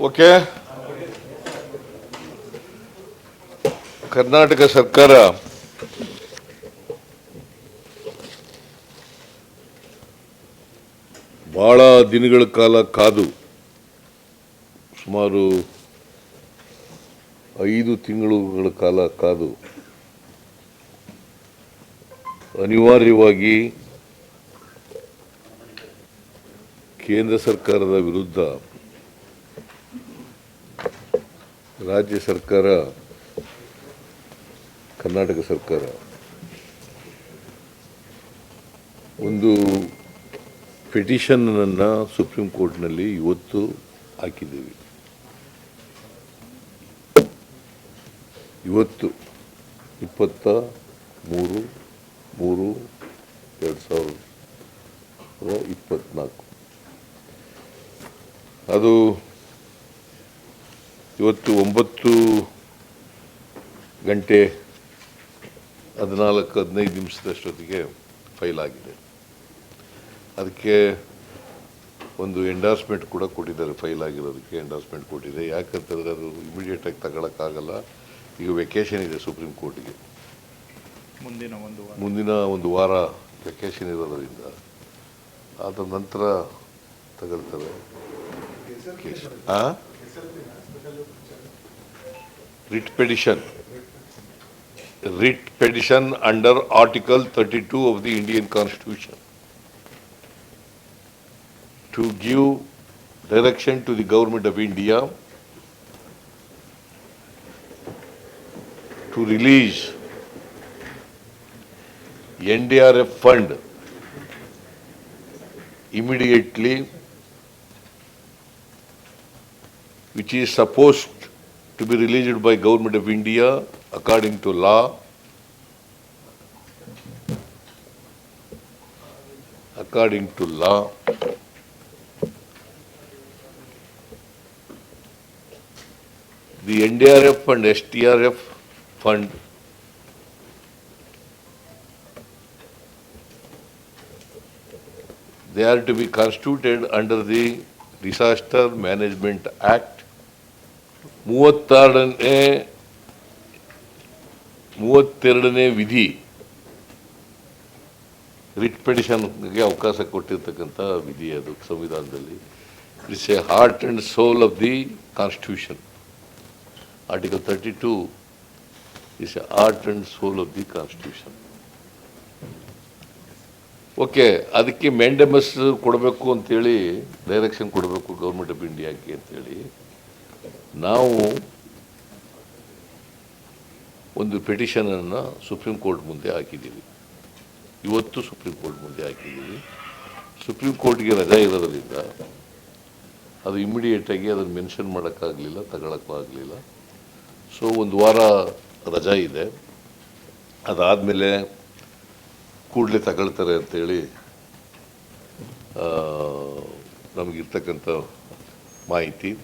Okay? Karnataka ಸರ್ಕಾರ ಬಹಳ ದಿನಗಳ ಕಾಲ ಕಾದು ಸುಮಾರು ಐದು ತಿಂಗಳುಗಳ ಕಾಲ ಕಾದು ಅನಿವಾರ್ಯವಾಗಿ ಕೇಂದ್ರ ಸರ್ಕಾರದ ವಿರುದ್ಧ ರಾಜ್ಯ ಸರ್ಕಾರ, ಕರ್ನಾಟಕ ಸರ್ಕಾರ ಒಂದು ಪಿಟಿಷನ್ನನ್ನು ಸುಪ್ರೀಂ ಕೋರ್ಟ್ನಲ್ಲಿ ಇವತ್ತು ಹಾಕಿದ್ದೀವಿ. ಇವತ್ತು ಇಪ್ಪತ್ತ ಮೂರು ಮೂರು, ಎರಡು ಸಾವಿರದ ಇಪ್ಪತ್ತ್ನಾಲ್ಕು ಅದು ಇವತ್ತು ಒಂಬತ್ತು ಗಂಟೆ ಹದಿನಾಲ್ಕು ಹದಿನೈದು ನಿಮಿಷದಷ್ಟೊತ್ತಿಗೆ ಫೈಲ್ ಆಗಿದೆ. ಅದಕ್ಕೆ ಒಂದು ಎಂಡಾರ್ಸ್ಮೆಂಟ್ ಕೂಡ ಕೊಟ್ಟಿದ್ದಾರೆ ಫೈಲ್ ಆಗಿರೋದಕ್ಕೆ ಎಂಡಾರ್ಸ್ಮೆಂಟ್ ಕೊಟ್ಟಿದೆ. ಯಾಕಂತಂದರೆ ಅದು ಇಮಿಡಿಯೇಟಾಗಿ ತಗೊಳಕ್ಕಾಗಲ್ಲ. ಈಗ ವೆಕೇಷನ್ ಇದೆ ಸುಪ್ರೀಂ ಕೋರ್ಟಿಗೆ ಮುಂದಿನ ಒಂದು ವಾರ. ಮುಂದಿನ ಒಂದು ವಾರ ವೆಕೇಷನ್ ಇರೋದರಿಂದ ಅದ ನಂತರ ತಗೊಳ್ತಾರೆ. writ petition. Writ petition under Article 32 of the Indian Constitution to give direction to the government of India to release NDRF fund immediately which is supposed to be released by Government of India according to law. According to law. The NDRF and STRF fund they are to be constituted under the Disaster Management Act ಮೂವತ್ತಾರನೇ, ಮೂವತ್ತೆರಡನೇ ವಿಧಿ writ ಪಿಟಿಷನ್ಗೆ ಅವಕಾಶ ಕೊಟ್ಟಿರ್ತಕ್ಕಂಥ ವಿಧಿ ಅದು ಸಂವಿಧಾನದಲ್ಲಿ. It's a heart and soul of the constitution article thirty two is a heart and soul of the constitution okay ಅದಕ್ಕೆ mandamus ಕೊಡಬೇಕು ಅಂತೇಳಿ ಡೈರೆಕ್ಷನ್ ಕೊಡಬೇಕು ಗೌರ್ಮೆಂಟ್ ಆಫ್ ಇಂಡಿಯಾಕ್ಕೆ ಅಂತೇಳಿ. ನಾವು ಒಂದು ಪಿಟಿಷನನ್ನು ಸುಪ್ರೀಂ ಕೋರ್ಟ್ ಮುಂದೆ ಹಾಕಿದ್ದೀವಿ. ಇವತ್ತು ಸುಪ್ರೀಂ ಕೋರ್ಟ್ ಮುಂದೆ ಹಾಕಿದ್ದೀವಿ. ಸುಪ್ರೀಂ ಕೋರ್ಟ್ಗೆ ರಜಾ ಇರೋದರಿಂದ ಅದು ಇಮ್ಮಿಡಿಯೇಟಾಗಿ ಅದನ್ನು ಮೆನ್ಷನ್ ಮಾಡೋಕ್ಕಾಗಲಿಲ್ಲ ತಗೊಳಕ್ಕೂ ಆಗಲಿಲ್ಲ. ಸೊ ಒಂದು ವಾರ ರಜಾ ಇದೆ. ಅದಾದಮೇಲೆ ಕೂಡಲೇ ತಗೊಳ್ತಾರೆ ಅಂತೇಳಿ ಆ, ನಮಗಿರ್ತಕ್ಕಂಥ ಮಾಹಿತಿ.